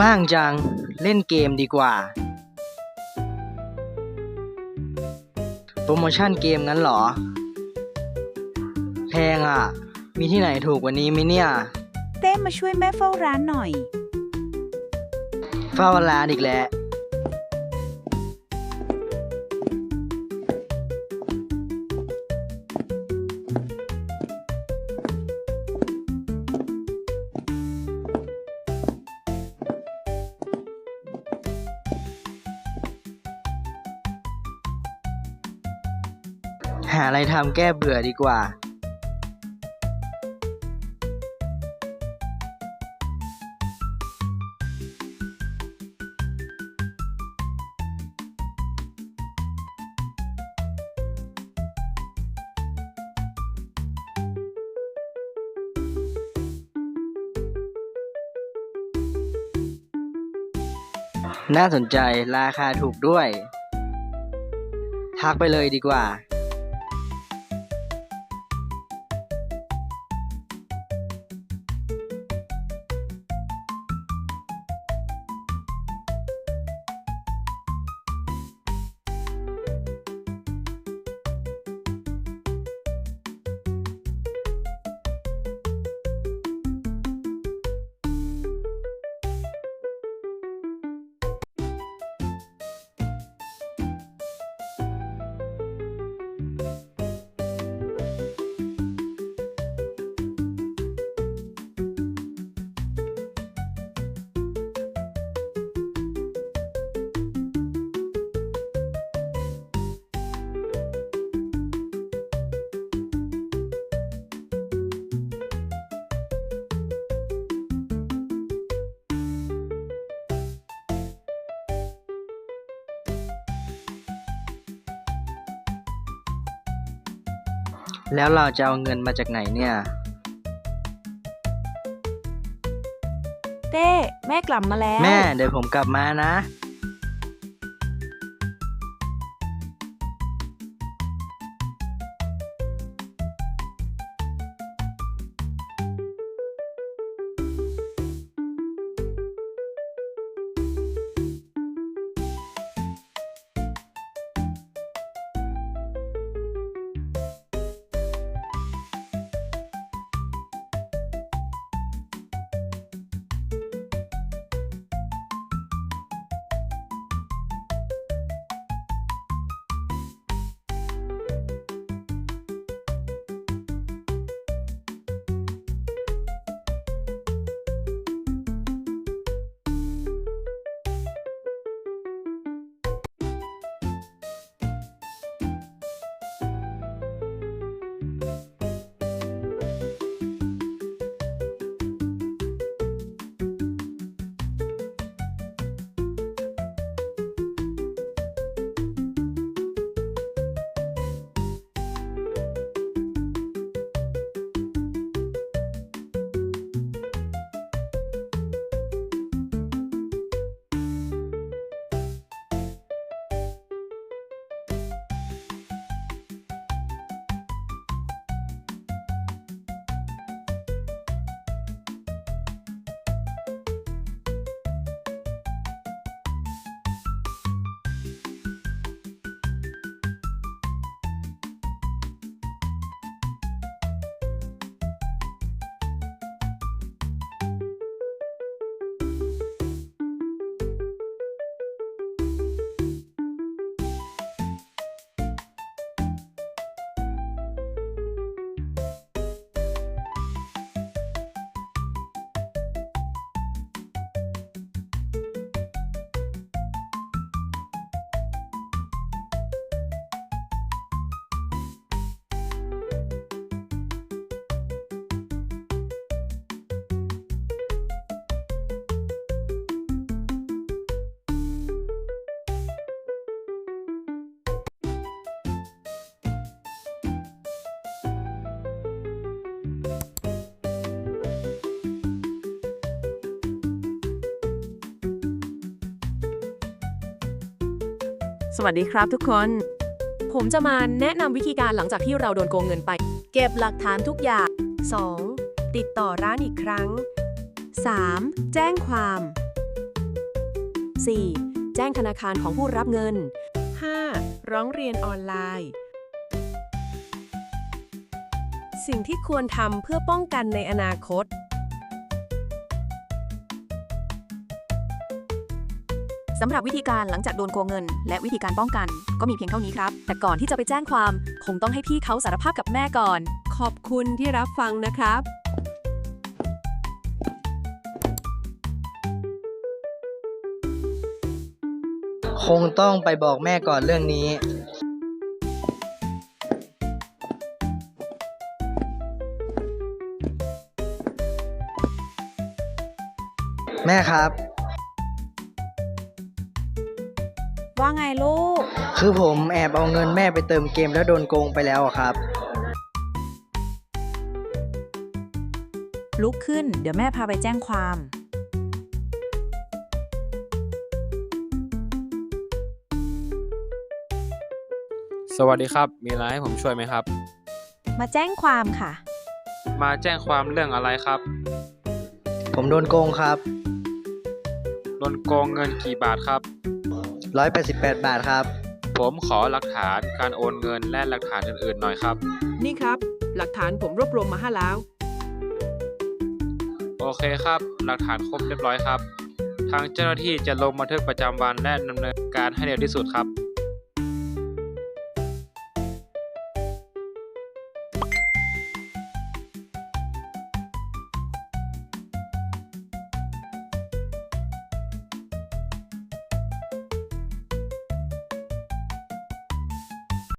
ว่างจัง เล่นเกมดีกว่า โปรโมชั่นเกมงั้นเหรอ แพงอะ มีที่ไหนถูกกว่านี้ไหมเนี่ย เต้มาช่วยแม่เฝ้าร้านหน่อย เฝ้าร้านอีกแล้วาอะไรทำแก้เบื่อดีกว่าน่าสนใจราคาถูกด้วย ทักไปเลยดีกว่า แล้วเราจะเอาเงินมาจากไหนเนี่ย เต้ แม่กลับมาแล้ว แม่เดี๋ยวผมกลับมานะ สวัสดีครับทุกคน ผมจะมาแนะนำวิธีการหลังจากที่เราโดนโกงเงินไป เก็บหลักฐานทุกอย่าง 2. ติดต่อร้านอีกครั้ง 3. แจ้งความ 4. แจ้งธนาคารของผู้รับเงิน 5. ร้องเรียนออนไลน์ สิ่งที่ควรทำเพื่อป้องกันในอนาคต สำหรับวิธีการหลังจากโดนโกงเงิน และวิธีการป้องกัน ก็มีเพียงเท่านี้ครับ แต่ก่อนที่จะไปแจ้งความ คงต้องให้พี่เขาสารภาพกับแม่ก่อน ขอบคุณที่รับฟังนะครับคงต้องไปบอกแม่ก่อนเรื่องนี้ แม่ครับ ว่าไงลูก คือผมแอบเอาเงินแม่ไปเติมเกมแล้วโดนโกงไปแล้วอะครับ ลุกขึ้น เดี๋ยวแม่พาไปแจ้งความ สวัสดีครับ มีอะไรให้ผมช่วยไหมครับ มาแจ้งความค่ะ มาแจ้งความเรื่องอะไรครับ ผมโดนโกงครับ โดนโกงเงินกี่บาทครับ 188 บาทครับ ผมขอหลักฐานการโอนเงินและหลักฐานอื่นๆหน่อยครับ นี่ครับ หลักฐานผมรวบรวมมาให้แล้ว โอเคครับ หลักฐานครบเรียบร้อยครับ ทางเจ้าหน้าที่จะลงบันทึกประจำวันและดำเนินการให้เร็วที่สุดครับ